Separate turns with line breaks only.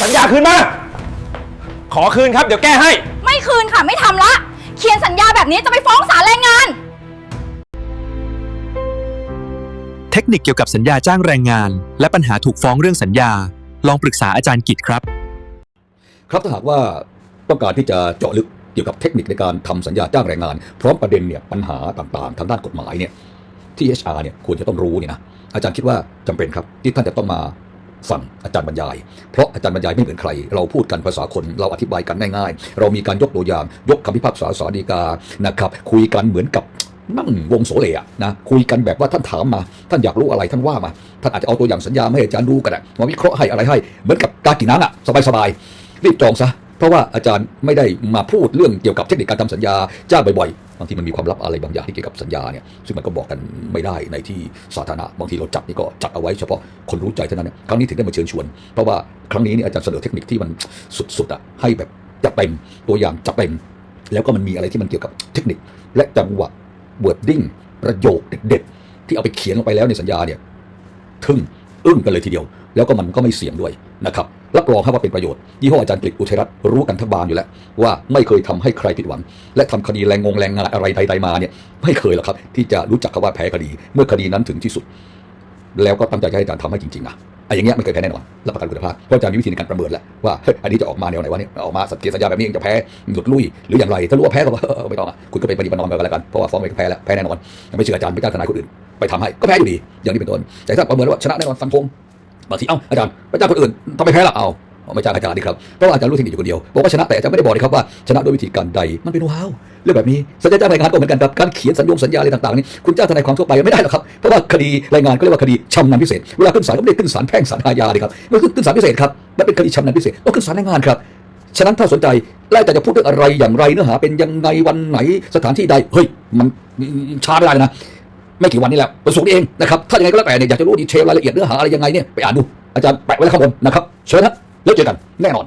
สัญญาคืนมา ขอคืนครับ เดี๋ยวแก้ให้
ไม่คืนค่ะไม่ทำละ เขียนสัญญาแบบนี้จะไปฟ้องศาลแรงงาน
เทคนิคเกี่ยวกับสัญญาจ้างแรงงาน และปัญหาถูกฟ้องเรื่องสัญญา ลองปรึกษาอาจารย์กิจครับ
ครับถ้าหากว่าต้องการที่จะเจาะลึกเกี่ยวกับเทคนิคในการทำสัญญาจ้างแรงงาน พร้อมประเด็นเนี่ยปัญหาต่างๆ ทางด้านกฎหมายเนี่ยที่ HR เนี่ยควรจะต้องรู้เนี่ยนะอาจารย์คิดว่าจำเป็นครับที่ท่านจะต้องมา ฟังอาจารย์บรรยาย เพราะอาจารย์บรรยายไม่เหมือนใคร เราพูดกันภาษาคนเราอธิบายกันง่ายๆ เรามีการยกตัวอย่างยกคำพิพากษาสาดีกานะครับคุยกันเหมือนกับนั่งวงโสเลอะนะคุยกันแบบว่าท่านถามมา ท่านอยากรู้อะไรท่านว่ามา ท่านอาจจะเอาตัวอย่างสัญญาให้อาจารย์ดูกันอะมาวิเคราะห์ให้อะไรให้ เหมือนกับการกินน้ำอะสบายๆรีบจองซะ เพราะว่าอาจารย์ไม่ได้มาพูดเรื่องเกี่ยวกับเทคนิคการทำสัญญาจ้างบ่อยๆบางทีมันมีความลับอะไรบางอย่างที่เกี่ยวกับสัญญาเนี่ยซึ่งมันก็บอกกันไม่ได้ในที่สาธารณะบางทีเราจัดนี่ก็จัดเอาไว้เฉพาะคนรู้ใจเท่านั้นเนี่ยครั้งนี้ถึงได้มาเชิญชวน เพราะว่าครั้งนี้เนี่ยอาจารย์เสนอเทคนิคที่มันสุดๆอะให้แบบจัดเต็มตัวอย่างจัดเต็มแล้วก็มันมีอะไรที่มันเกี่ยวกับเทคนิค และจังหวะ wording ประโยคเด็ดๆที่เอาไปเขียนลงไปแล้วในสัญญาเนี่ยทึ่งอึ้งกันเลยทีเดียว แล้วก็มันก็ไม่เสี่ยงด้วยนะครับ รับรองครับว่าเป็นประโยชน์ยี่ห้ออาจารย์กฤษอุทัยรัตน์รู้กันทั้งบานอยู่แล้ว ว่าไม่เคยทำให้ใครผิดหวัง และทำคดีแรงงงแรงงานอะไรใดๆมาเนี่ยไม่เคยหรอกครับ ที่จะรู้จักคำว่าแพ้คดี เมื่อคดีนั้นถึงที่สุด แล้วก็ตั้งใจจะให้อาจารย์ทำให้จริงๆนะไอ้อย่างเงี้ยไม่เคยแพ้แน่นอนรับประกันคุณภาพเพราะอาจารย์มีวิธีในการประเมินแล้วว่าเฮ้ยอันนี้จะออกมาแนวไหนวะเนี่ยออกมาสัญญาสัญญาแบบนี้จะแพ้หลุดลุยหรืออย่างไรถ้ารู้ว่าแพ้ก็ไม่ต้องอะคุณก็ไปปฏิบัตินอมกันแล้วกันเพราะว่าฟ้องไปก็แพ้แล้วแพ้แน่นอนไม่เชื่ออาจารย์ไปจ้างทนายคนอื่นไปทำให้ก็แพ้อยู่ดีอย่างนี้เป็นต้นแต่ถ้าประเมินว่าชนะแน่นอนฟันธง บางทีเอ้าอาจารย์ไปจ้างคนอื่นทำไมแพ้ล่ะเอาเอาไม่จ้างอาจารย์ดีครับเพราะว่าอาจารย์รู้เทคนิคอยู่คนเดียวบอกว่าชนะแต่อาจารย์ไม่ได้บอกเลยครับว่าชนะด้วยวิธีการใดมันเป็นว้าวเรื่องแบบนี้สัญญาจ้างรายงานก็เหมือนกันครับการเขียนสัญญงสัญญาอะไรต่างๆนี่คุณจ้างทนายความทั่วไปไม่ได้หรอกครับเพราะว่าคดีรายงานก็เรียกว่าคดีชำนาญพิเศษเวลาขึ้นศาลก็ไม่ได้ขึ้นศาลแพ่งศาลอาญาเลยครับมันขึ้นศาลพิเศษครับมันเป็นคดีชำนาญพิเศษต้องขึ้นศาลแรงงานครับฉะนั้นถ้าสนใจแล้วแต่จะพูดเรื่องอะไรอย่างไรเนื้อหาเป็นยังไงวันไหนสถานที่ใดเฮ้ยมันช้าไม่ได้นะ ไม่กี่วันนี้แหละประสงค์นี้เองนะครับถ้ายังไงก็แล้วแต่เนี่ยอยากจะรู้ดีเทลรายละเอียดเนื้อหาอะไรยังไงเนี่ยไปอ่านดูอาจารย์แปะไว้แล้วข้างบนนะครับเชิญนะแล้วเจอกันแน่นอน